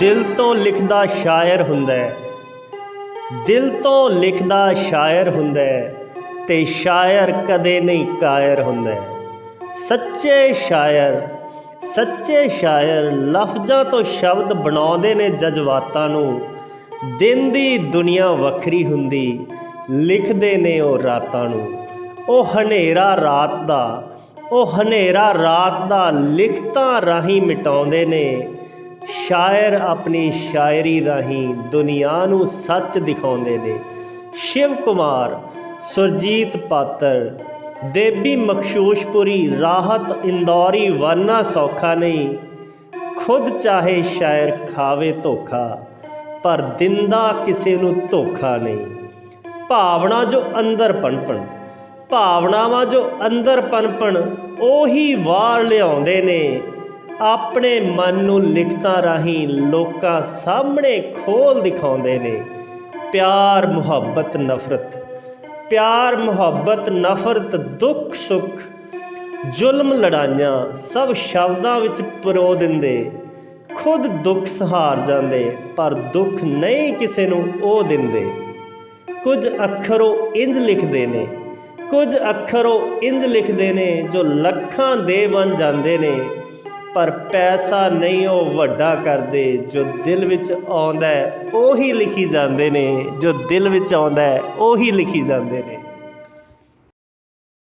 ਦਿਲ ਤੋਂ ਲਿਖਦਾ ਸ਼ਾਇਰ ਹੁੰਦਾ ਹੈ। ਦਿਲ ਤੋਂ ਲਿਖਦਾ ਸ਼ਾਇਰ ਹੁੰਦਾ ਹੈ ਤੇ ਸ਼ਾਇਰ ਕਦੇ ਨਹੀਂ ਕਾਇਰ ਹੁੰਦਾ ਹੈ। ਸੱਚੇ ਸ਼ਾਇਰ ਸੱਚੇ ਸ਼ਾਇਰ ਲਫ਼ਜ਼ਾਂ ਤੋਂ ਸ਼ਬਦ ਬਣਾਉਂਦੇ ਨੇ ਜਜ਼ਬਾਤਾਂ ਨੂੰ। ਦਿਨ ਦੀ ਦੁਨੀਆ ਵੱਖਰੀ ਹੁੰਦੀ, ਲਿਖਦੇ ਨੇ ਉਹ ਰਾਤਾਂ ਨੂੰ। ਉਹ ਹਨੇਰਾ ਰਾਤ ਦਾ, ਉਹ ਹਨੇਰਾ ਰਾਤ ਦਾ ਲਿਖਤਾਂ ਰਾਹੀਂ ਮਿਟਾਉਂਦੇ ਨੇ। ਸ਼ਾਇਰ ਆਪਣੀ ਸ਼ਾਇਰੀ ਰਾਹੀਂ ਦੁਨੀਆ ਨੂੰ ਸੱਚ ਦਿਖਾਉਂਦੇ ਨੇ। ਸ਼ਿਵ ਕੁਮਾਰ, ਸੁਰਜੀਤ ਪਾਤਰ, ਦੇਬੀ ਮਖਸ਼ੂਸ਼ਪੁਰੀ ਰਾਹਤ ਇੰਦੌਰੀ ਵਰਨਾ ਸੌਖਾ ਨਹੀਂ। ਖੁਦ ਚਾਹੇ ਸ਼ਾਇਰ ਖਾਵੇ ਧੋਖਾ, ਪਰ ਦਿੰਦਾ ਕਿਸੇ ਨੂੰ ਧੋਖਾ ਨਹੀਂ। ਭਾਵਨਾ ਜੋ ਅੰਦਰ ਪਨਪਣ, ਭਾਵਨਾਵਾਂ ਜੋ ਅੰਦਰ ਪਨਪਣ, ਉਹੀ ਵਾਰ ਲਿਆਉਂਦੇ ਨੇ। ਆਪਣੇ ਮਨ ਨੂੰ ਲਿਖਤਾਂ ਰਾਹੀਂ ਲੋਕਾਂ ਸਾਹਮਣੇ ਖੋਲ ਦਿਖਾਉਂਦੇ ਨੇ। ਪਿਆਰ, ਮੁਹੱਬਤ, ਨਫ਼ਰਤ। ਪਿਆਰ, ਮੁਹੱਬਤ, ਨਫ਼ਰਤ, ਦੁੱਖ, ਸੁੱਖ। ਜ਼ੁਲਮ, ਲੜਾਈਆਂ ਸਭ ਸ਼ਬਦਾਂ ਵਿੱਚ ਪਰੋ ਦਿੰਦੇ। ਖੁਦ ਦੁੱਖ ਸਹਾਰ ਜਾਂਦੇ, ਪਰ ਦੁੱਖ ਨਹੀਂ ਕਿਸੇ ਨੂੰ ਉਹ ਦਿੰਦੇ। ਕੁਝ ਅੱਖਰ ਉਹ ਇੰਜ ਲਿਖਦੇ ਨੇ, ਕੁਝ ਅੱਖਰ ਉਹ ਇੰਜ ਲਿਖਦੇ ਨੇ ਜੋ ਲੱਖਾਂ ਦੇ ਬਣ ਜਾਂਦੇ ਨੇ। ਪਰ ਪੈਸਾ ਨਹੀਂ ਉਹ ਵੱਡਾ ਕਰਦੇ, ਜੋ ਦਿਲ ਵਿੱਚ ਆਉਂਦਾ ਉਹੀ ਲਿਖੀ ਜਾਂਦੇ ਨੇ, ਜੋ ਦਿਲ ਵਿੱਚ ਆਉਂਦਾ ਉਹੀ ਲਿਖੀ ਜਾਂਦੇ ਨੇ।